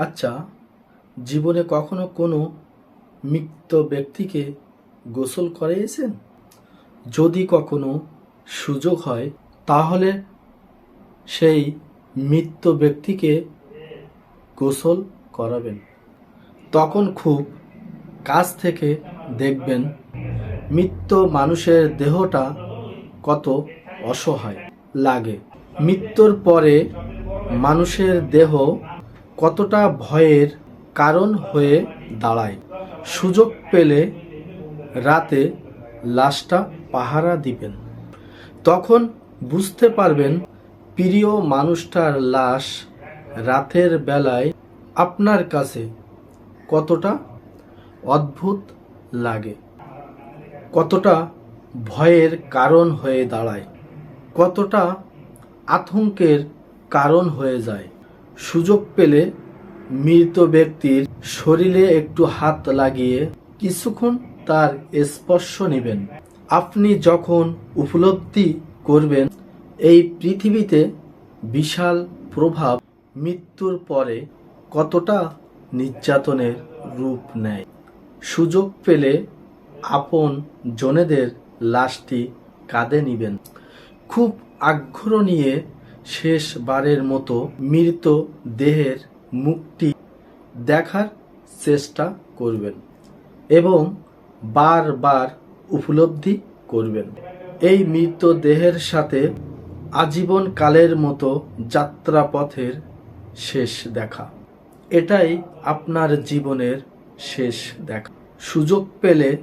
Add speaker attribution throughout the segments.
Speaker 1: আচ্ছা জীবনে কখনো কোনো মৃত ব্যক্তিকে গোসল করিয়েছেন যদি কখনো সুযোগ হয়, তাহলে সেই মৃত ব্যক্তিকে গোসল করাবেন। তখন খুব কাছ থেকে দেখবেন মৃত মানুষের দেহটা কত অসহায় লাগে। মৃত্যুর পরে মানুষের দেহ কতটা ভয়ের কারণ হয়ে দাঁড়ায়। সুযোগ পেলে রাতে লাশটা পাহারা দিবেন। তখন বুঝতে পারবেন প্রিয় মানুষটার লাশ রাতের বেলায় আপনার কাছে কতটা অদ্ভুত লাগে, কতটা ভয়ের কারণ হয়ে দাঁড়ায়, কতটা আতঙ্কের কারণ হয়ে যায়। সুযোগ পেলে মৃত ব্যক্তির শরীরে একটু হাত লাগিয়ে কিছুক্ষণ তার স্পর্শ নেবেন। আপনি যখন উপলব্ধি করবেন, এই পৃথিবীতে বিশাল প্রভাব মৃত্যুর পরে কতটা নির্যাতনের রূপ নেয়। সুযোগ পেলে আপন জনেদের লাশটি কাঁধে নিবেন। খুব আগ্রহ নিয়ে শেষবারের মতো মৃত দেহের মুখটি দেখার চেষ্টা করবেন এবং বারবার উপলব্ধি করবেন। এই মৃত দেহের সাথে আজীবন কালের মতো যাত্রাপথের শেষ দেখা। এটাই আপনার জীবনের শেষ দেখা। সুযোগ পেলে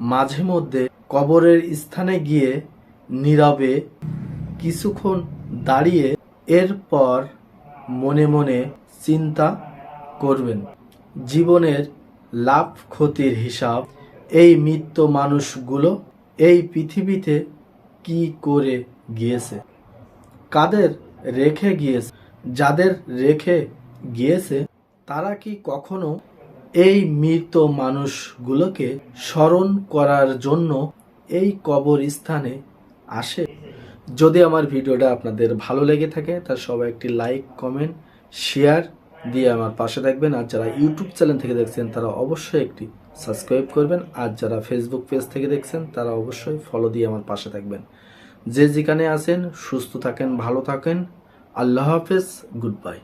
Speaker 1: মাঝে মধ্যে কবরের স্থানে গিয়ে নীরবে কিছুক্ষণ দাঁড়িয়ে এরপর মনে মনে চিন্তা করবেন। জীবনের লাভ ক্ষতির হিসাব, এই মৃত্য মানুষগুলো এই পৃথিবীতে কি করে গিয়েছে? কাদের রেখে গিয়েছে? যাদের রেখে গিয়েছে, তারা কি কখনো এই মৃত মানুষগুলোকে স্মরণ করার জন্য এই কবরস্থানে আসে? যদি আমার ভিডিওটা আপনাদের ভালো লেগে থাকে তার সবাই একটি লাইক কমেন্ট শেয়ার দিয়ে আমার পাশে থাকবেন। আর যারা ইউটিউব চ্যানেল থেকে দেখছেন, তারা অবশ্যই একটি সাবস্ক্রাইব করবেন। আর যারা ফেসবুক পেজ থেকে দেখছেন, তারা অবশ্যই ফলো দিয়ে আমার পাশে থাকবেন। যে যেখানে আছেন, সুস্থ থাকেন, ভালো থাকেন। আল্লাহ হাফেজ গুড বাই